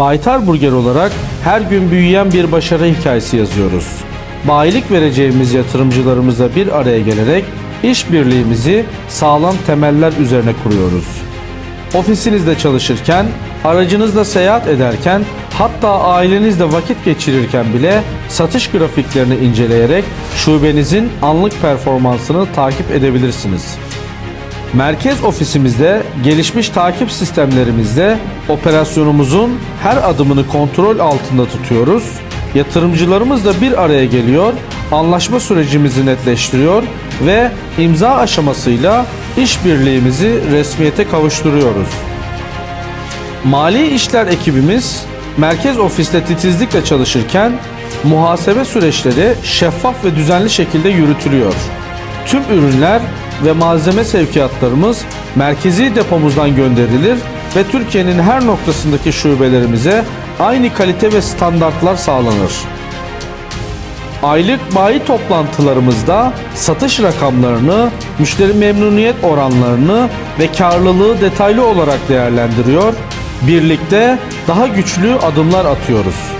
Baytar Burger olarak her gün büyüyen bir başarı hikayesi yazıyoruz. Bayilik vereceğimiz yatırımcılarımızla bir araya gelerek işbirliğimizi sağlam temeller üzerine kuruyoruz. Ofisinizde çalışırken, aracınızda seyahat ederken, hatta ailenizle vakit geçirirken bile satış grafiklerini inceleyerek şubenizin anlık performansını takip edebilirsiniz. Merkez ofisimizde gelişmiş takip sistemlerimizde operasyonumuzun her adımını kontrol altında tutuyoruz. Yatırımcılarımızla bir araya geliyor, anlaşma sürecimizi netleştiriyor ve imza aşamasıyla işbirliğimizi resmiyete kavuşturuyoruz. Mali işler ekibimiz merkez ofiste titizlikle çalışırken muhasebe süreçleri şeffaf ve düzenli şekilde yürütülüyor. Tüm ürünler ve malzeme sevkiyatlarımız merkezi depomuzdan gönderilir ve Türkiye'nin her noktasındaki şubelerimize aynı kalite ve standartlar sağlanır. Aylık bayi toplantılarımızda satış rakamlarını, müşteri memnuniyet oranlarını ve karlılığı detaylı olarak değerlendiriyor. Birlikte daha güçlü adımlar atıyoruz.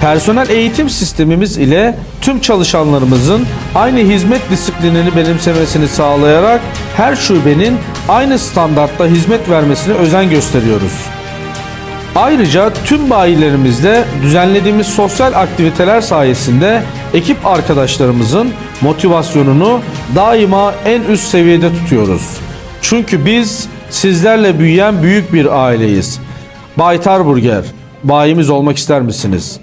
Personel eğitim sistemimiz ile tüm çalışanlarımızın aynı hizmet disiplinini benimsemesini sağlayarak her şubenin aynı standartta hizmet vermesine özen gösteriyoruz. Ayrıca tüm bayilerimizle düzenlediğimiz sosyal aktiviteler sayesinde ekip arkadaşlarımızın motivasyonunu daima en üst seviyede tutuyoruz. Çünkü biz sizlerle büyüyen büyük bir aileyiz. Baytar Burger, bayimiz olmak ister misiniz?